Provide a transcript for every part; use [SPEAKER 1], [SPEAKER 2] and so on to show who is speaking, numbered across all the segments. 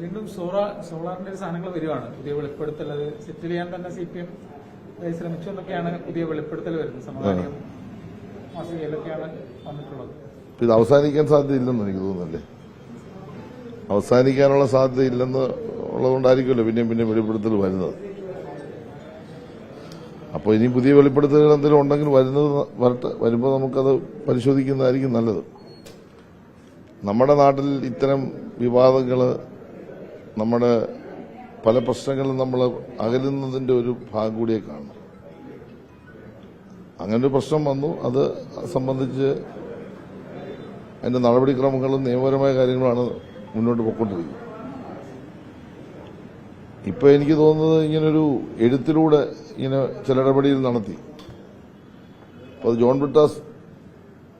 [SPEAKER 1] വീണ്ടും സോളാർ സോളാറിന്റെ സാധനങ്ങൾ വരുവാണ്. പുതിയ വെളിപ്പെടുത്തൽ അത് സെറ്റിൽ ചെയ്യാൻ തന്നെ സി പി എം ശ്രമിച്ചു എന്നൊക്കെയാണ് പുതിയ വെളിപ്പെടുത്തൽ വരുന്നത്. സമാധാനം മാസികയിലൊക്കെയാണ് വന്നിട്ടുള്ളത്.
[SPEAKER 2] ഇത് അവസാനിക്കാൻ സാധ്യതയില്ലെന്ന് എനിക്ക് തോന്നുന്നല്ലേ? അവസാനിക്കാനുള്ള സാധ്യത ഇല്ലെന്ന് ഉള്ളതുകൊണ്ടായിരിക്കുമല്ലോ പിന്നെയും പിന്നെ വെളിപ്പെടുത്തൽ വരുന്നത്. അപ്പോൾ ഇനി പുതിയ വെളിപ്പെടുത്തലുകൾ എന്തെങ്കിലും ഉണ്ടെങ്കിൽ വരുന്നത് വരട്ടെ. വരുമ്പോൾ നമുക്കത് പരിശോധിക്കുന്നതായിരിക്കും നല്ലത്. നമ്മുടെ നാട്ടിൽ ഇത്തരം വിവാദങ്ങൾ നമ്മുടെ പല പ്രശ്നങ്ങളും നമ്മൾ അകലുന്നതിന്റെ ഒരു ഭാഗം കൂടിയേ കാണും. അങ്ങനെ ഒരു പ്രശ്നം വന്നു. അത് സംബന്ധിച്ച് അതിന്റെ നടപടിക്രമങ്ങളും നിയമപരമായ കാര്യങ്ങളാണ് മുന്നോട്ട് പോയിക്കൊണ്ടിരിക്കുന്നത്. ഇപ്പൊ എനിക്ക് തോന്നുന്നത് ഇങ്ങനൊരു എഴുത്തിലൂടെ ഇങ്ങനെ ചില ഇടപെടിയിൽ നടത്തി. അപ്പൊ അത് ജോൺ ബ്രിട്ടാസ്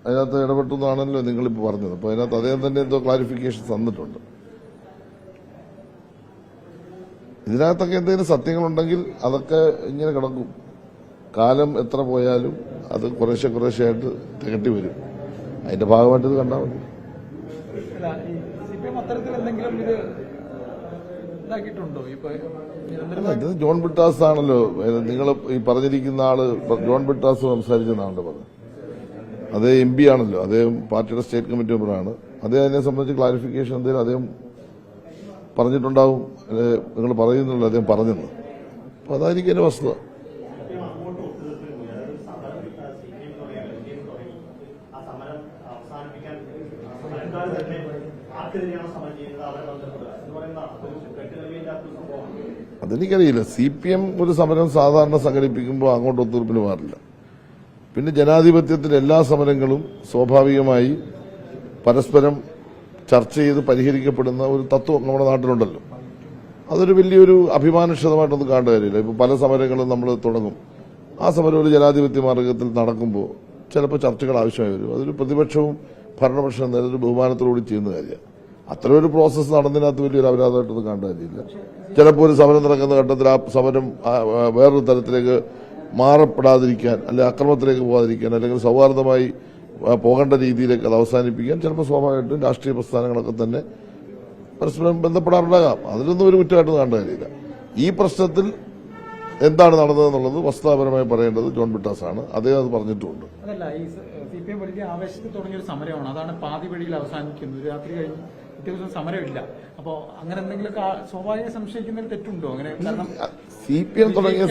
[SPEAKER 2] അതിനകത്ത് ഇടപെട്ടു എന്നാണല്ലോ നിങ്ങളിപ്പോൾ പറഞ്ഞത്. അപ്പൊ അതിനകത്ത് അദ്ദേഹം തന്നെ എന്തോ ക്ലാരിഫിക്കേഷൻ തന്നിട്ടുണ്ട്. ഇതിനകത്തൊക്കെ എന്തെങ്കിലും സത്യങ്ങളുണ്ടെങ്കിൽ അതൊക്കെ ഇങ്ങനെ കിടക്കും. കാലം എത്ര പോയാലും അത് കുറേശ്ശെ കുറേശ്ശെ ആയിട്ട് തികട്ടി വരും. അതിന്റെ ഭാഗമായിട്ട് ഇത് കണ്ടാൽ മതി.
[SPEAKER 1] ഇത്
[SPEAKER 2] ജോൺ ബിട്ടാസ് ആണല്ലോ. നിങ്ങൾ ഈ പറഞ്ഞിരിക്കുന്ന ആൾ ജോൺ ബിട്ടാസ് സംസാരിച്ചെന്നാണല്ലോ പറഞ്ഞത്. അതേ എം പി ആണല്ലോ. അദ്ദേഹം പാർട്ടിയുടെ സ്റ്റേറ്റ് കമ്മിറ്റി മെമ്പറാണ്. അദ്ദേഹം അതിനെ സംബന്ധിച്ച് ക്ലാരിഫിക്കേഷൻ എന്തെങ്കിലും അദ്ദേഹം പറഞ്ഞിട്ടുണ്ടാവും. നിങ്ങൾ പറയുന്നുള്ളൂ അദ്ദേഹം പറഞ്ഞെന്ന്. അപ്പൊ അതായിരിക്കും എന്റെ വസ്തുത. അതെനിക്കറിയില്ല. സി പി എം ഒരു സമരം സാധാരണ സംഘടിപ്പിക്കുമ്പോൾ അങ്ങോട്ട് ഒത്തുതീർപ്പിന് മാറില്ല. പിന്നെ ജനാധിപത്യത്തിൽ എല്ലാ സമരങ്ങളും സ്വാഭാവികമായി പരസ്പരം ചർച്ച ചെയ്ത് പരിഹരിക്കപ്പെടുന്ന ഒരു തത്വം നമ്മുടെ നാട്ടിലുണ്ടല്ലോ. അതൊരു വലിയൊരു അഭിമാനക്ഷതമായിട്ടൊന്നും കാണേണ്ട കാര്യമില്ല. ഇപ്പൊ പല സമരങ്ങളും നമ്മൾ തുടങ്ങും. ആ സമരം ഒരു ജനാധിപത്യ മാർഗത്തിൽ നടക്കുമ്പോൾ ചിലപ്പോൾ ചർച്ചകൾ ആവശ്യമായി വരും. അതൊരു പ്രതിപക്ഷവും ഭരണപക്ഷവും നേരെ ഒരു ബഹുമാനത്തോടുകൂടി ചെയ്യുന്ന കാര്യമാണ്. അത്ര ഒരു പ്രോസസ്സ് നടന്നതിനകത്ത് വലിയൊരു അപരാധമായിട്ടൊന്നും കാണേണ്ട കാര്യമില്ല. ചിലപ്പോൾ ഒരു സമരം നടക്കുന്ന ഘട്ടത്തിൽ ആ സമരം വേറൊരു തരത്തിലേക്ക് മാറപ്പെടാതിരിക്കാൻ അല്ലെങ്കിൽ അക്രമത്തിലേക്ക് പോകാതിരിക്കാൻ അല്ലെങ്കിൽ സൗഹാർദ്ദമായി പോകേണ്ട രീതിയിലേക്ക് അത് അവസാനിപ്പിക്കാൻ ചിലപ്പോൾ സ്വാഭാവികമായിട്ടും രാഷ്ട്രീയ പ്രസ്ഥാനങ്ങളൊക്കെ തന്നെ പരസ്പരം ബന്ധപ്പെടാറുണ്ടാകാം. അതിലൊന്നും ഒരു കുറ്റമായിട്ട് കാര്യമില്ല. ഈ പ്രശ്നത്തിൽ എന്താണ് നടന്നതെന്നുള്ളത് വസ്തുതാപരമായി പറയേണ്ടത് ജോൺ ബിട്ടാസ് ആണ് അദ്ദേഹം അത് പറഞ്ഞിട്ടുണ്ട്.
[SPEAKER 1] അതല്ല ഈ സി പി എം വലിയ ആവേശത്തിൽ തുടങ്ങിയ ഒരു സമരമാണ്. അതാണ് പാതി വഴിയിൽ അവസാനിക്കുന്നത്. രാത്രി കഴിഞ്ഞ് പിറ്റേ ദിവസം സമരമില്ല. അപ്പോ അങ്ങനെ എന്തെങ്കിലും സ്വാഭാവിക സംശയിക്കുന്നതിൽ തെറ്റുണ്ടോ? അങ്ങനെ കാരണം
[SPEAKER 2] സി പി എം തുടങ്ങിയ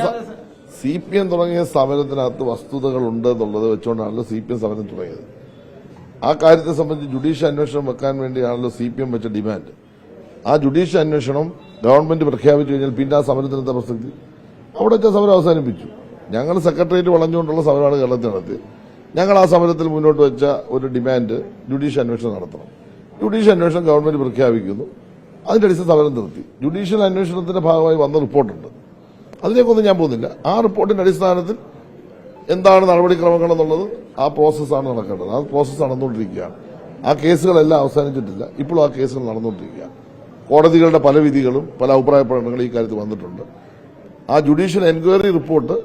[SPEAKER 2] സി പി എം തുടങ്ങിയ സമരത്തിനകത്ത് വസ്തുതകൾ ഉണ്ട് എന്നുള്ളത് വെച്ചുകൊണ്ടാണല്ലോ സി പി എം സമരം തുടങ്ങിയത്. ആ കാര്യത്തെ സംബന്ധിച്ച് ജുഡീഷ്യൽ അന്വേഷണം വെക്കാൻ വേണ്ടിയാണല്ലോ സി പി എം വെച്ച ഡിമാൻഡ്. ആ ജുഡീഷ്യൽ അന്വേഷണം ഗവൺമെന്റ് പ്രഖ്യാപിച്ചു കഴിഞ്ഞാൽ പിന്നെ ആ സമരത്തിന് എന്താ പ്രസക്തി? അവിടെ വെച്ച സമരം അവസാനിപ്പിച്ചു. ഞങ്ങൾ സെക്രട്ടേറിയറ്റ് വളഞ്ഞുകൊണ്ടുള്ള സമരമാണ് കേരളത്തിൽ നടത്തിയത്. ഞങ്ങൾ ആ സമരത്തിൽ മുന്നോട്ട് വെച്ച ഒരു ഡിമാൻഡ് ജുഡീഷ്യൽ അന്വേഷണം നടത്തണം. ജുഡീഷ്യൽ അന്വേഷണം ഗവൺമെന്റ് പ്രഖ്യാപിക്കുന്നു. അതിന്റെ അടിസ്ഥാന സമരം നിർത്തി. ജുഡീഷ്യൽ അന്വേഷണത്തിന്റെ ഭാഗമായി വന്ന റിപ്പോർട്ടുണ്ട്. അതിലേക്കൊന്നും ഞാൻ പോകുന്നില്ല. ആ റിപ്പോർട്ടിന്റെ അടിസ്ഥാനത്തിൽ എന്താണ് നടപടിക്രമങ്ങൾ എന്നുള്ളത് ആ പ്രോസസ്സാണ് നടക്കേണ്ടത്. ആ പ്രോസസ്സ് നടന്നുകൊണ്ടിരിക്കുകയാണ്. ആ കേസുകളെല്ലാം അവസാനിച്ചിട്ടില്ല. ഇപ്പോഴും ആ കേസുകൾ നടന്നുകൊണ്ടിരിക്കുകയാണ്. കോടതികളുടെ പല വിധികളും പല അഭിപ്രായ പ്രകടനങ്ങളും ഈ കാര്യത്തിൽ വന്നിട്ടുണ്ട്. ആ ജുഡീഷ്യൽ എൻക്വയറി റിപ്പോർട്ട്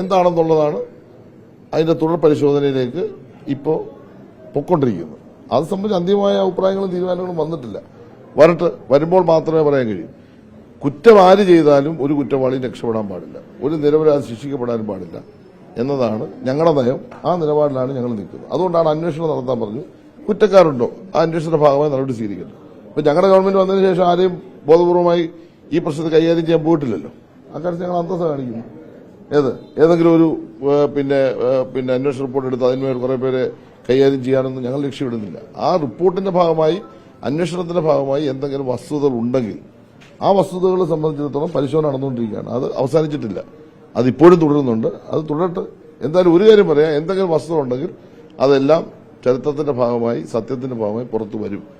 [SPEAKER 2] എന്താണെന്നുള്ളതാണ് അതിന്റെ തുടർ പരിശോധനയിലേക്ക് ഇപ്പോൾ പൊക്കൊണ്ടിരിക്കുന്നത് അത് സംബന്ധിച്ച് അന്തിമമായ അഭിപ്രായങ്ങളും തീരുമാനങ്ങളും വന്നിട്ടില്ല. വരട്ടെ വരുമ്പോൾ മാത്രമേ പറയാൻ കഴിയൂ. കുറ്റം ആര് ചെയ്താലും ഒരു കുറ്റവാളി രക്ഷപ്പെടാൻ പാടില്ല. ഒരു നിരപരാധി ശിക്ഷിക്കപ്പെടാനും പാടില്ല എന്നതാണ് ഞങ്ങളുടെ നയം. ആ നിലപാടിലാണ് ഞങ്ങൾ നിൽക്കുന്നത്. അതുകൊണ്ടാണ് അന്വേഷണം നടത്താൻ പറഞ്ഞു കുറ്റക്കാരുണ്ടോ? ആ അന്വേഷണത്തിന്റെ ഭാഗമായി നടപടി സ്വീകരിക്കുന്നത് ഇപ്പൊ ഞങ്ങളുടെ ഗവൺമെന്റ് വന്നതിന് ശേഷം ആരെയും ബോധപൂർവമായി ഈ പ്രശ്നത്തെ കൈകാര്യം ചെയ്യാൻ പോയിട്ടില്ലല്ലോ. അക്കാര്യത്തിൽ ഞങ്ങൾ അന്തസ്സ കാണിക്കുന്നു. ഏത്? ഏതെങ്കിലും ഒരു പിന്നെ പിന്നെ അന്വേഷണ റിപ്പോർട്ട് എടുത്ത് അതിന്മേൽ കുറെ പേരെ കൈകാര്യം ചെയ്യാനൊന്നും ഞങ്ങൾ ലക്ഷ്യമിടുന്നില്ല. ആ റിപ്പോർട്ടിന്റെ ഭാഗമായി അന്വേഷണത്തിന്റെ ഭാഗമായി എന്തെങ്കിലും വസ്തുതകൾ ഉണ്ടെങ്കിൽ ആ വസ്തുതകളെ സംബന്ധിച്ചിടത്തോളം പരിശോധന നടന്നുകൊണ്ടിരിക്കുകയാണ്. അത് അവസാനിച്ചിട്ടില്ല. അതിപ്പോഴും തുടരുന്നുണ്ട്. അത് തുടരട്ടെ. എന്തായാലും ഒരു കാര്യം പറയാം. എന്തെങ്കിലും വസ്തുത ഉണ്ടെങ്കിൽ അതെല്ലാം ചരിത്രത്തിന്റെ ഭാഗമായി സത്യത്തിന്റെ ഭാഗമായി പുറത്തു വരും.